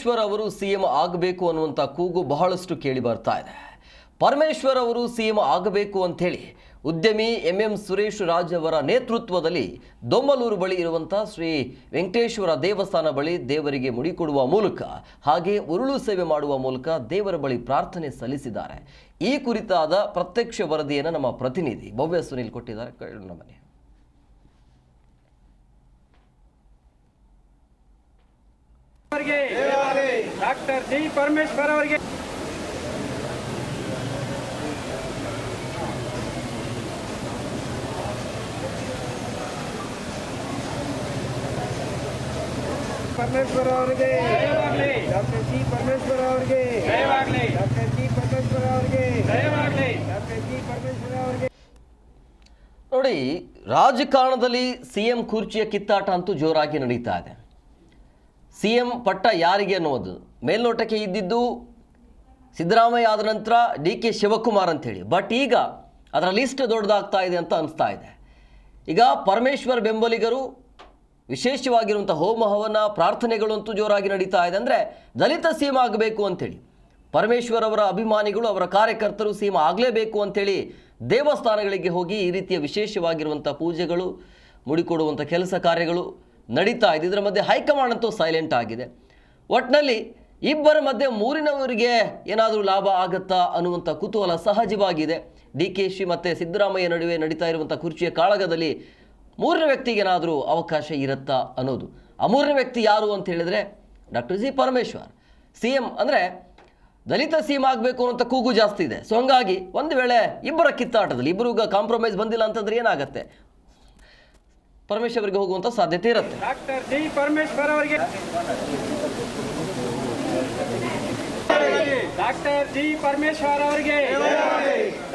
ಪರಮೇಶ್ವರ್ ಅವರು ಸಿಎಂ ಆಗಬೇಕು ಅನ್ನುವಂಥ ಕೂಗು ಬಹಳಷ್ಟು ಕೇಳಿ ಬರ್ತಾ ಇದೆ. ಪರಮೇಶ್ವರ್ ಅವರು ಸಿಎಂ ಆಗಬೇಕು ಅಂಥೇಳಿ ಉದ್ಯಮಿ ಎಂ ಎಂ ಸುರೇಶ್ ರಾಜ್ ಅವರ ನೇತೃತ್ವದಲ್ಲಿ ದೊಮ್ಮಲೂರು ಬಳಿ ಇರುವಂಥ ಶ್ರೀ ವೆಂಕಟೇಶ್ವರ ದೇವಸ್ಥಾನ ಬಳಿ ದೇವರಿಗೆ ಮುಡಿಕೊಡುವ ಮೂಲಕ ಹಾಗೆ ಉರುಳು ಸೇವೆ ಮಾಡುವ ಮೂಲಕ ದೇವರ ಬಳಿ ಪ್ರಾರ್ಥನೆ ಸಲ್ಲಿಸಿದ್ದಾರೆ. ಈ ಕುರಿತಾದ ಪ್ರತ್ಯಕ್ಷ ವರದಿಯನ್ನು ನಮ್ಮ ಪ್ರತಿನಿಧಿ ಭವ್ಯ ಸುನೀಲ್ ಕೊಟ್ಟಿದ್ದಾರೆ. ಕೇಳೋಣ ಅವರಿಗೆ ಡಾಕ್ಟರ್ ಜಿ ಪರಮೇಶ್ವರ್ ಅವರಿಗೆ. ಪರಮೇಶ್ವರ ಅವರಿಗೆ. ಡಾಕ್ಟರ್ ಜಿ ಪರಮೇಶ್ವರ ಅವರಿಗೆ. ಡಾಕ್ಟರ್ ಜಿ ಪರಮೇಶ್ವರ ಅವರಿಗೆ. ಡಾಕ್ಟರ್ ಜಿ ಪರಮೇಶ್ವರ ಅವರಿಗೆ. ನೋಡಿ ರಾಜಕಾರಣದಲ್ಲಿ ಸಿ ಎಂ ಕುರ್ಚಿಯ ಕಿತ್ತಾಟ ಅಂತೂ ಜೋರಾಗಿ ನಡೀತಾ ಇದೆ. ಸಿ ಎಂ ಪಟ್ಟ ಯಾರಿಗೆ ಅನ್ನೋದು ಮೇಲ್ನೋಟಕ್ಕೆ ಇದ್ದಿದ್ದು ಸಿದ್ದರಾಮಯ್ಯ ಆದ ನಂತರ ಡಿ ಕೆ ಶಿವಕುಮಾರ್ ಅಂಥೇಳಿ. ಬಟ್ ಈಗ ಅದರ ಲಿಸ್ಟ್ ದೊಡ್ಡದಾಗ್ತಾ ಇದೆ ಅಂತ ಅನಿಸ್ತಾ ಇದೆ. ಈಗ ಪರಮೇಶ್ವರ್ ಬೆಂಬಲಿಗರು ವಿಶೇಷವಾಗಿರುವಂಥ ಹೋಮ ಹವನ ಪ್ರಾರ್ಥನೆಗಳಂತೂ ಜೋರಾಗಿ ನಡೀತಾ ಇದೆ. ಅಂದರೆ ದಲಿತ ಸೀಮ ಆಗಬೇಕು ಅಂಥೇಳಿ. ಪರಮೇಶ್ವರ್ ಅವರ ಅಭಿಮಾನಿಗಳು, ಅವರ ಕಾರ್ಯಕರ್ತರು ಸೀಮ ಆಗಲೇಬೇಕು ಅಂಥೇಳಿ ದೇವಸ್ಥಾನಗಳಿಗೆ ಹೋಗಿ ಈ ರೀತಿಯ ವಿಶೇಷವಾಗಿರುವಂಥ ಪೂಜೆಗಳು, ಮುಡಿಕೊಡುವಂಥ ಕೆಲಸ ಕಾರ್ಯಗಳು ನಡೀತಾ ಇದೆ. ಇದರ ಮಧ್ಯೆ ಹೈಕಮಾಂಡ್ ಅಂತೂ ಸೈಲೆಂಟ್ ಆಗಿದೆ. ಒಟ್ಟಿನಲ್ಲಿ ಇಬ್ಬರ ಮಧ್ಯೆ ಮೂರಿನವರಿಗೆ ಏನಾದರೂ ಲಾಭ ಆಗುತ್ತಾ ಅನ್ನುವಂಥ ಕುತೂಹಲ ಸಹಜವಾಗಿದೆ. ಡಿ ಕೆ ಶಿ ಮತ್ತು ಸಿದ್ದರಾಮಯ್ಯ ನಡುವೆ ನಡೀತಾ ಇರುವಂಥ ಕುರ್ಚಿಯ ಕಾಳಗದಲ್ಲಿ ಮೂರನೇ ವ್ಯಕ್ತಿಗೇನಾದರೂ ಅವಕಾಶ ಇರುತ್ತಾ ಅನ್ನೋದು. ಆ ಮೂರನೇ ವ್ಯಕ್ತಿ ಯಾರು ಅಂತ ಹೇಳಿದರೆ doctor G. Parameshwar. C M ಅಂದರೆ ದಲಿತ ಸಿ ಎಂ ಆಗಬೇಕು ಅನ್ನೋಂಥ ಕೂಗು ಜಾಸ್ತಿ ಇದೆ. ಸೊ ಹಂಗಾಗಿ ಒಂದು ವೇಳೆ ಇಬ್ಬರ ಕಿತ್ತಾಟದಲ್ಲಿ ಇಬ್ಬರು ಕಾಂಪ್ರಮೈಸ್ ಬಂದಿಲ್ಲ ಅಂತಂದ್ರೆ ಏನಾಗುತ್ತೆ? ಪರಮೇಶ್ವರ್ಗೆ ಹೋಗುವಂಥ ಸಾಧ್ಯತೆ ಇರುತ್ತೆ. ಡಾಕ್ಟರ್ ಜಿ ಪರಮೇಶ್ವರ್ ಅವರಿಗೆ.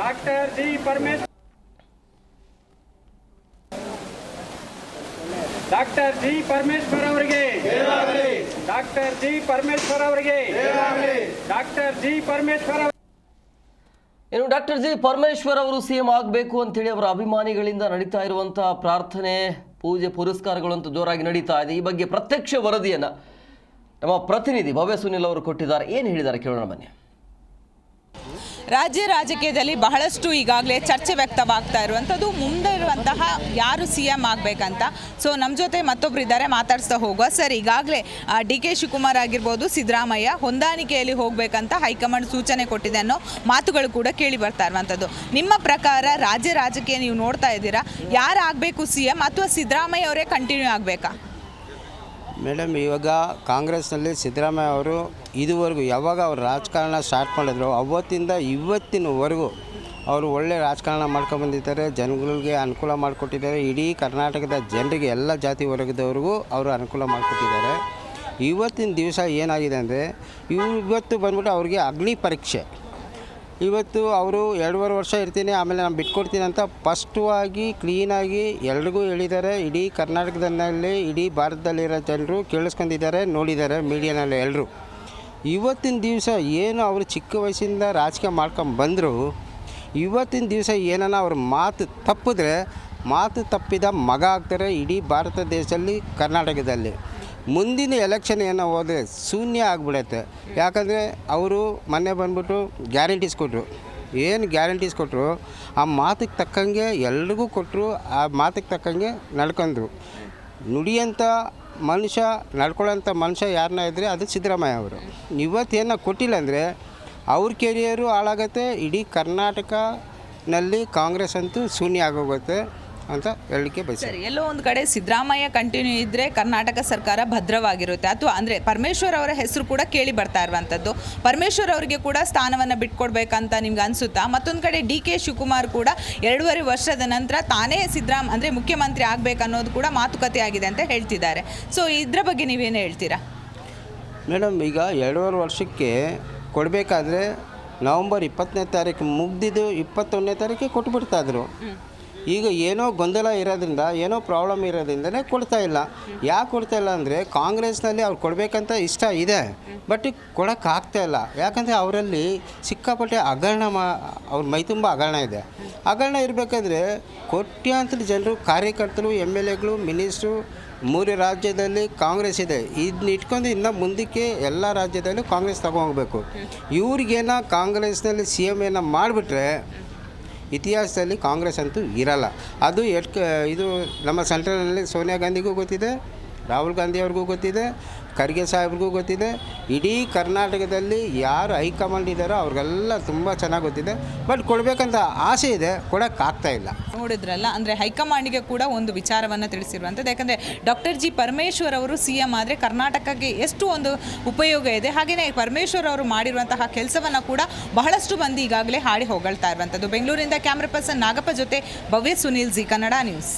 Doctor G Parameshwar doctor G Parameshwar ಅವರಿಗೆ. ಡಾಕ್ಟರ್ ಜಿ ಪರಮೇಶ್ವರ್ ಅವರಿಗೆ. ಡಾಕ್ಟರ್ ಜಿ ಪರಮೇಶ್ವರ್ ಇನ್ನು ಡಾಕ್ಟರ್ ಜಿ ಪರಮೇಶ್ವರ್ ಅವರು ಸಿಎಂ ಆಗಬೇಕು ಅಂತೇಳಿ ಅವರ ಅಭಿಮಾನಿಗಳಿಂದ ನಡೀತಾ ಇರುವಂತಹ ಪ್ರಾರ್ಥನೆ, ಪೂಜೆ ಪುರಸ್ಕಾರಗಳು ಅಂತ ಜೋರಾಗಿ ನಡೀತಾ ಇದೆ. ಈ ಬಗ್ಗೆ ಪ್ರತ್ಯಕ್ಷ ವರದಿಯನ್ನು ನಮ್ಮ ಪ್ರತಿನಿಧಿ ಭವ್ಯ ಸುನಿಲ್ ಅವರು ಕೊಟ್ಟಿದ್ದಾರೆ. ಏನು ಹೇಳಿದ್ದಾರೆ ಕೇಳೋಣ ಬನ್ನಿ. ರಾಜ್ಯ ರಾಜಕೀಯದಲ್ಲಿ ಬಹಳಷ್ಟು ಈಗಾಗಲೇ ಚರ್ಚೆ ವ್ಯಕ್ತವಾಗ್ತಾ ಇರುವಂಥದ್ದು. ಮುಂದೆ ಇರುವಂತಹ ಯಾರು ಸಿ ಎಂ ಆಗಬೇಕಂತ. ಸೊ ನಮ್ಮ ಜೊತೆ ಮತ್ತೊಬ್ಬರು ಇದ್ದಾರೆ, ಮಾತಾಡಿಸ್ತಾ ಹೋಗುವ. ಸರ್ ಈಗಾಗಲೇ ಡಿ ಕೆ ಶಿವಕುಮಾರ್ ಆಗಿರ್ಬೋದು, ಸಿದ್ದರಾಮಯ್ಯ ಹೊಂದಾಣಿಕೆಯಲ್ಲಿ ಹೋಗಬೇಕಂತ ಹೈಕಮಾಂಡ್ ಸೂಚನೆ ಕೊಟ್ಟಿದೆ ಅನ್ನೋ ಮಾತುಗಳು ಕೂಡ ಕೇಳಿ ಬರ್ತಾ ಇರುವಂಥದ್ದು. ನಿಮ್ಮ ಪ್ರಕಾರ ರಾಜ್ಯ ರಾಜಕೀಯ ನೀವು ನೋಡ್ತಾ ಇದ್ದೀರಾ? ಯಾರು ಆಗಬೇಕು ಸಿ ಎಂ ಅಥವಾ ಸಿದ್ದರಾಮಯ್ಯ ಅವರೇ ಕಂಟಿನ್ಯೂ ಆಗಬೇಕಾ? ಮೇಡಮ್, ಇವಾಗ ಕಾಂಗ್ರೆಸ್ನಲ್ಲಿ ಸಿದ್ದರಾಮಯ್ಯ ಅವರು ಇದುವರೆಗೂ ಯಾವಾಗ ಅವರು ರಾಜಕಾರಣ ಸ್ಟಾರ್ಟ್ ಮಾಡಿದ್ರು ಅವತ್ತಿಂದ ಇವತ್ತಿನವರೆಗೂ ಅವರು ಒಳ್ಳೆ ರಾಜಕಾರಣ ಮಾಡ್ಕೊಂಬಂದಿದ್ದಾರೆ ಜನಗಳಿಗೆ ಅನುಕೂಲ ಮಾಡಿಕೊಟ್ಟಿದ್ದಾರೆ. ಇಡೀ ಕರ್ನಾಟಕದ ಜನರಿಗೆ, ಎಲ್ಲ ಜಾತಿ ವರ್ಗದವ್ರಿಗೂ ಅವರು ಅನುಕೂಲ ಮಾಡಿಕೊಟ್ಟಿದ್ದಾರೆ. ಇವತ್ತಿನ ದಿವಸ ಏನಾಗಿದೆ ಅಂದರೆ ಇವತ್ತು ಬಂದ್ಬಿಟ್ಟು ಅವ್ರಿಗೆ ಅಗ್ನಿ ಪರೀಕ್ಷೆ. ಇವತ್ತು ಅವರು ಎರಡೂವರೆ ವರ್ಷ ಇರ್ತೀನಿ, ಆಮೇಲೆ ನಾನು ಬಿಟ್ಕೊಡ್ತೀನಿ ಅಂತ ಫಸ್ಟವಾಗಿ ಕ್ಲೀನಾಗಿ ಎಲ್ರಿಗೂ ಹೇಳಿದ್ದಾರೆ. ಇಡೀ ಕರ್ನಾಟಕದಲ್ಲಿ, ಇಡೀ ಭಾರತದಲ್ಲಿರೋ ಜನರು ಕೇಳಿಸ್ಕೊಂಡಿದ್ದಾರೆ, ನೋಡಿದ್ದಾರೆ ಮೀಡಿಯಾನಲ್ಲಿ ಎಲ್ಲರೂ ಇವತ್ತಿನ ದಿವಸ ಏನು ಅವರು ಚಿಕ್ಕ ವಯಸ್ಸಿಂದ ರಾಜಕೀಯ ಮಾಡ್ಕೊಂಡು ಬಂದರು, ಇವತ್ತಿನ ದಿವಸ ಏನನ್ನ ಅವ್ರ ಮಾತು ತಪ್ಪಿದ್ರೆ, ಮಾತು ತಪ್ಪಿದ ಮಗ ಆಗ್ತಾರೆ ಇಡೀ ಭಾರತ ದೇಶದಲ್ಲಿ, ಕರ್ನಾಟಕದಲ್ಲಿ. ಮುಂದಿನ ಎಲೆಕ್ಷನ್ ಏನೋ ಹೋದರೆ ಶೂನ್ಯ ಆಗಿಬಿಡತ್ತೆ. ಯಾಕಂದರೆ ಅವರು ಮೊನ್ನೆ ಬಂದ್ಬಿಟ್ಟು ಗ್ಯಾರಂಟೀಸ್ ಕೊಟ್ಟರು ಏನು ಗ್ಯಾರಂಟೀಸ್ ಕೊಟ್ಟರು ಆ ಮಾತಿಗೆ ತಕ್ಕಂಗೆ ಎಲ್ರಿಗೂ ಕೊಟ್ಟರು ಆ ಮಾತಿಗೆ ತಕ್ಕಂಗೆ ನಡ್ಕೊಂಡ್ರು. ನುಡಿಯಂಥ ಮನುಷ್ಯ, ನಡ್ಕೊಳ್ಳೋಂಥ ಮನುಷ್ಯ ಯಾರನ್ನ ಇದ್ದರೆ ಅದು ಸಿದ್ದರಾಮಯ್ಯ ಅವರು. ಇವತ್ತೇನೋ ಕೊಟ್ಟಿಲ್ಲ ಅಂದರೆ ಅವ್ರ ಕೆರಿಯರು ಹಾಳಾಗತ್ತೆ, ಇಡೀ ಕರ್ನಾಟಕನಲ್ಲಿ ಕಾಂಗ್ರೆಸ್ ಅಂತೂ ಶೂನ್ಯ ಆಗೋಗುತ್ತೆ. ಅಂತ ಹೇಳಲಿಕ್ಕೆ ಬಯಸ್ತೀನಿ. ಸರಿ ಎಲ್ಲೋ ಒಂದು ಕಡೆ ಸಿದ್ದರಾಮಯ್ಯ ಕಂಟಿನ್ಯೂ ಇದ್ದರೆ ಕರ್ನಾಟಕ ಸರ್ಕಾರ ಭದ್ರವಾಗಿರುತ್ತೆ. ಅಥವಾ ಅಂದರೆ ಪರಮೇಶ್ವರ್ ಅವರ ಹೆಸರು ಕೂಡ ಕೇಳಿ ಬರ್ತಾ ಇರುವಂಥದ್ದು ಪರಮೇಶ್ವರ್ ಅವರಿಗೆ ಕೂಡ ಸ್ಥಾನವನ್ನು ಬಿಟ್ಕೊಡ್ಬೇಕಂತ ನಿಮ್ಗೆ ಅನಿಸುತ್ತಾ? ಮತ್ತೊಂದು ಕಡೆ ಡಿ ಕೆ ಶಿವಕುಮಾರ್ ಕೂಡ ಎರಡೂವರೆ ವರ್ಷದ ನಂತರ ತಾನೇ ಸಿದ್ದರಾಮ್ ಅಂದರೆ ಮುಖ್ಯಮಂತ್ರಿ ಆಗಬೇಕನ್ನೋದು ಕೂಡ ಮಾತುಕತೆ ಆಗಿದೆ ಅಂತ ಹೇಳ್ತಿದ್ದಾರೆ. ಸೊ ಇದರ ಬಗ್ಗೆ ನೀವೇನು ಹೇಳ್ತೀರಾ? ಮೇಡಮ್ ಈಗ ಎರಡೂವರೆ ವರ್ಷಕ್ಕೆ ಕೊಡಬೇಕಾದ್ರೆ ನವಂಬರ್ ಇಪ್ಪತ್ತನೇ ತಾರೀಕು ಮುಗ್ದಿದ್ದು ಇಪ್ಪತ್ತೊಂದನೇ ತಾರೀಕಿಗೆ ಕೊಟ್ಬಿಡ್ತಾಯಿದ್ರು ಈಗ ಏನೋ ಗೊಂದಲ ಇರೋದ್ರಿಂದ, ಏನೋ ಪ್ರಾಬ್ಲಮ್ ಇರೋದ್ರಿಂದನೇ ಕೊಡ್ತಾ ಇಲ್ಲ. ಯಾಕೆ ಕೊಡ್ತಾ ಇಲ್ಲ ಅಂದರೆ, ಕಾಂಗ್ರೆಸ್ನಲ್ಲಿ ಅವ್ರು ಕೊಡಬೇಕಂತ ಇಷ್ಟ ಇದೆ ಬಟ್ ಕೊಡೋಕ್ಕಾಗ್ತಾ ಇಲ್ಲ. ಯಾಕಂದರೆ ಅವರಲ್ಲಿ ಸಿಕ್ಕಾಪಟ್ಟೆ ಅಗರಣ ಮಾ, ಅವ್ರ ಮೈ ತುಂಬ ಹಗರಣ ಇದೆ. ಅಗರಣ ಇರಬೇಕಾದ್ರೆ ಕೋಟ್ಯಾಂತರ ಜನರು, ಕಾರ್ಯಕರ್ತರು ಎಂ ಎಲ್ ಎಗಳು, ಮಿನಿಸ್ಟ್ರು, ಮೂರು ರಾಜ್ಯದಲ್ಲಿ ಕಾಂಗ್ರೆಸ್ ಇದೆ. ಇದನ್ನ ಇಟ್ಕೊಂಡು ಇನ್ನು ಮುಂದಕ್ಕೆ ಎಲ್ಲ ರಾಜ್ಯದಲ್ಲೂ ಕಾಂಗ್ರೆಸ್ ತಗೊಂಡೋಗ್ಬೇಕು ಇವ್ರಿಗೇನ ಕಾಂಗ್ರೆಸ್ನಲ್ಲಿ ಸಿ ಎಂ ಏನ ಮಾಡಿಬಿಟ್ರೆ ಇತಿಹಾಸದಲ್ಲಿ ಕಾಂಗ್ರೆಸ್ ಅಂತೂ ಇರಲ್ಲ. ಅದು ಎಷ್ಟು ಇದು ನಮ್ಮ ಸೆಂಟ್ರಲ್ನಲ್ಲಿ ಸೋನಿಯಾ ಗಾಂಧಿಗೂ ಗೊತ್ತಿದೆ ರಾಹುಲ್ ಗಾಂಧಿ ಅವ್ರಿಗೂ ಗೊತ್ತಿದೆ, ಖರ್ಗೆ ಸಾಹೇಬ್ರಿಗೂ ಗೊತ್ತಿದೆ. ಇಡೀ ಕರ್ನಾಟಕದಲ್ಲಿ ಯಾರು ಹೈಕಮಾಂಡ್ ಇದ್ದಾರೋ ಅವ್ರಿಗೆಲ್ಲ ತುಂಬ ಚೆನ್ನಾಗಿ ಗೊತ್ತಿದೆ. ಬಟ್ ಕೊಡಬೇಕಂತ ಆಸೆ ಇದೆ ಕೊಡೋಕ್ಕಾಗ್ತಾ ಇಲ್ಲ. ನೋಡಿದ್ರಲ್ಲ, ಅಂದರೆ ಹೈಕಮಾಂಡಿಗೆ ಕೂಡ ಒಂದು ವಿಚಾರವನ್ನು ತಿಳಿಸಿರುವಂಥದ್ದು. ಯಾಕಂದರೆ ಡಾಕ್ಟರ್ ಜಿ ಪರಮೇಶ್ವರ್ ಅವರು ಸಿ ಎಂ ಆದರೆ ಕರ್ನಾಟಕಕ್ಕೆ ಎಷ್ಟು ಒಂದು ಉಪಯೋಗ ಇದೆ ಹಾಗೆಯೇ ಪರಮೇಶ್ವರ್ ಅವರು ಮಾಡಿರುವಂತಹ ಕೆಲಸವನ್ನು ಕೂಡ ಬಹಳಷ್ಟು ಮಂದಿ ಈಗಾಗಲೇ ಹಾಡಿ ಹೊಗಳ್ತಾ ಇರುವಂಥದ್ದು. ಬೆಂಗಳೂರಿಂದ ಕ್ಯಾಮ್ರಾ ಪರ್ಸನ್ ನಾಗಪ್ಪ ಜೊತೆ ಭವ್ಯ ಸುನೀಲ್ ಜಿ, ಕನ್ನಡ ನ್ಯೂಸ್.